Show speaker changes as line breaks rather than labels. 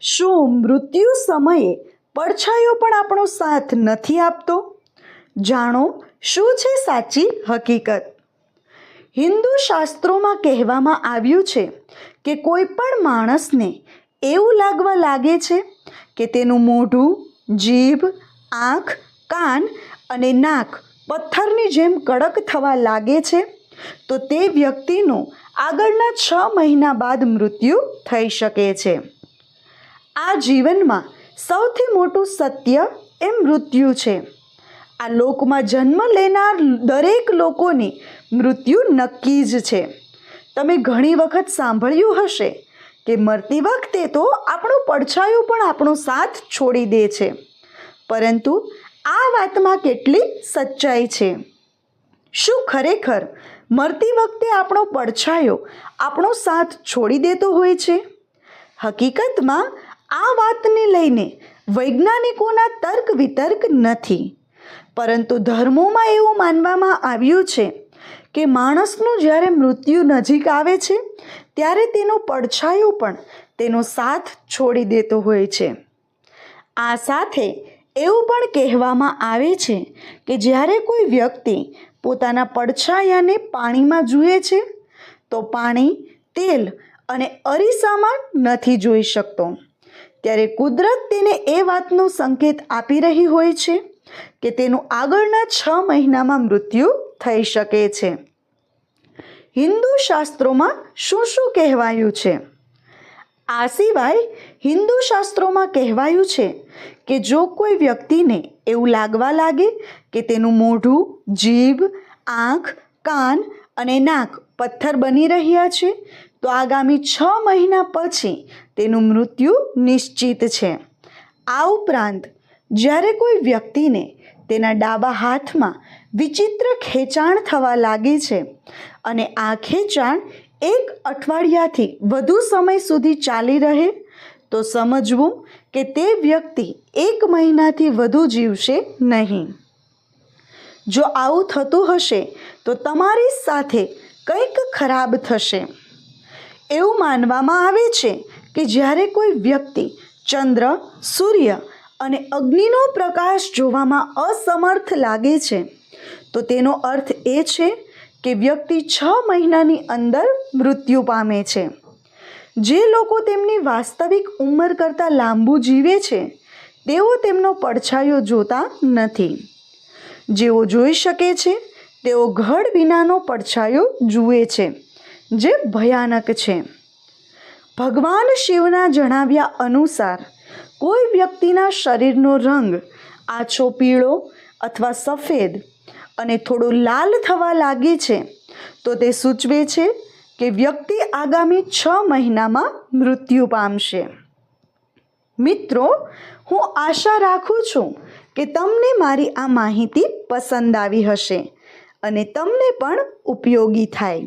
શું મૃત્યુ સમયે પડછાયો પણ આપણો સાથ નથી આપતો? જાણો, શું છે સાચી હકીકત? હિન્દુ શાસ્ત્રોમાં કહેવામાં આવ્યું છે કે કોઈ પણ માણસને એવું લાગવા લાગે છે કે તેનું મોઢું, જીભ, આંખ, કાન અને નાક પથ્થરની જેમ કડક થવા લાગે છે, તો તે વ્યક્તિનું આગળના છ મહિના બાદ મૃત્યુ થઈ શકે છે. આ જીવનમાં સૌથી મોટું સત્ય એ મૃત્યુ છે. આ લોકમાં જન્મ લેનાર દરેક લોકોની મૃત્યુ નક્કી જ છે. તમે ઘણી વખત સાંભળ્યું હશે કે મરતી વખતે તો આપણો પડછાયો પણ આપણો સાથ છોડી દે છે. પરંતુ આ વાતમાં કેટલી સચ્ચાઈ છે. શું ખરેખર મરતી વખતે આપણો પડછાયો આપણો સાથ છોડી દેતો હોય છે? હકીકતમાં આ વાતને લઈને વૈજ્ઞાનિકોના તર્ક વિતર્ક નથી. પરંતુ ધર્મોમાં એવું માનવામાં આવ્યું છે કે માણસનું જ્યારે મૃત્યુ નજીક આવે છે, ત્યારે તેનો પડછાયો પણ તેનો સાથ છોડી દેતો હોય છે. આ સાથે એવું પણ કહેવામાં આવે છે કે જ્યારે કોઈ વ્યક્તિ પોતાના પડછાયાને પાણીમાં જુએ છે, તો પાણી તેલ અને અરીસામાં નથી જોઈ શકતો. ત્યારે કુદરત તેને એ વાતનો સંકેત આપી રહી હોય છે કે તેનું આગળના છ મહિનામાં મૃત્યુ થઈ શકે છે. હિન્દુ શાસ્ત્રોમાં શું શું કહેવાયું છે? આ સિવાય હિન્દુ શાસ્ત્રોમાં કહેવાયું છે કે જો કોઈ વ્યક્તિને એવું લાગવા લાગે કે તેનું મોઢું, જીભ, આંખ, કાન અને નાક પથ્થર બની રહ્યા છે, તો આગામી છ મહિના પછી તેનું મૃત્યુ નિશ્ચિત છે. આ ઉપરાંત, જ્યારે કોઈ વ્યક્તિને તેના ડાબા હાથમાં વિચિત્ર ખેંચાણ થવા લાગે છે અને આ ખેંચાણ એક અઠવાડિયાથી વધુ સમય સુધી ચાલી રહે, તો સમજવું કે તે વ્યક્તિ એક મહિનાથી વધુ જીવશે નહીં. જો આવું થતું હશે, તો તમારી સાથે કંઈક ખરાબ થશે. એવું માનવામાં આવે છે કે જ્યારે કોઈ વ્યક્તિ ચંદ્ર, સૂર્ય અને અગ્નિનો પ્રકાશ જોવામાં અસમર્થ લાગે છે, તો તેનો અર્થ એ છે કે વ્યક્તિ છ મહિનાની અંદર મૃત્યુ પામે છે. જે લોકો તેમની વાસ્તવિક ઉંમર કરતાં લાંબુ જીવે છે, તેઓ તેમનો પડછાયો જોતા નથી. જેઓ જોઈ શકે છે, તેઓ ઘડ વિનાનો પડછાયો જુએ છે, જે ભયાનક છે. ભગવાન શિવના જણાવ્યા અનુસાર, કોઈ વ્યક્તિના શરીરનો રંગ આછો પીળો અથવા સફેદ અને થોડો લાલ થવા લાગે છે, તો તે સૂચવે છે કે વ્યક્તિ આગામી છ મહિનામાં મૃત્યુ પામશે. મિત્રો, હું આશા રાખું છું કે તમને મારી આ માહિતી પસંદ આવી હશે અને તમને પણ ઉપયોગી થાય.